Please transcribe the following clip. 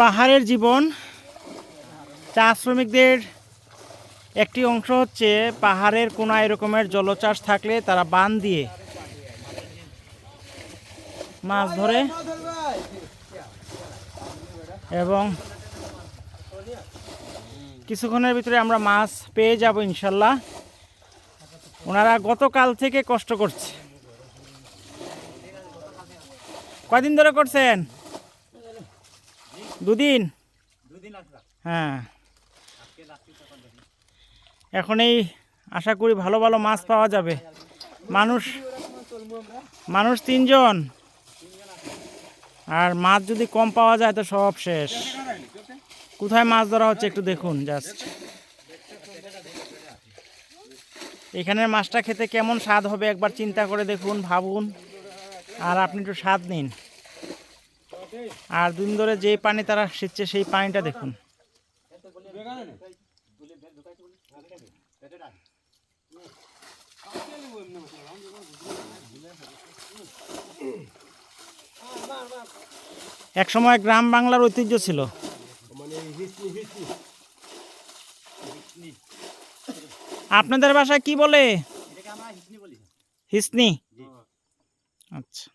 পাহাড়ের জীবন। চা শ্রমিকদের একটি অংশ হচ্ছে পাহাড়ের কোনো এরকমের জলচাষ থাকলে তারা বান দিয়ে মাছ ধরে এবং কিছুক্ষণের ভিতরে আমরা মাছ পেয়ে যাব ইনশাল্লাহ। ওনারা গতকাল থেকে কষ্ট করছে। কয়দিন ধরে করছেন? দুদিন? হ্যাঁ। এখন এই আশা করি ভালো ভালো মাছ পাওয়া যাবে। মানুষ মানুষ তিনজন। আর মাছ যদি কম পাওয়া যায় তো সব শেষ। কোথায় মাছ ধরা হচ্ছে একটু দেখুন জাস্ট। এখানের মাছটা খেতে কেমন স্বাদ হবে একবার চিন্তা করে দেখুন ভাবুন। আর আপনি একটু স্বাদ নিন। আর দিন ধরে যে পানি তারা সেচ্ছে, সেই পানিটা দেখুন। এক সময় গ্রাম বাংলার ঐতিহ্য ছিল। আপনাদের বাসায় কি বলে? হিসনি। আচ্ছা।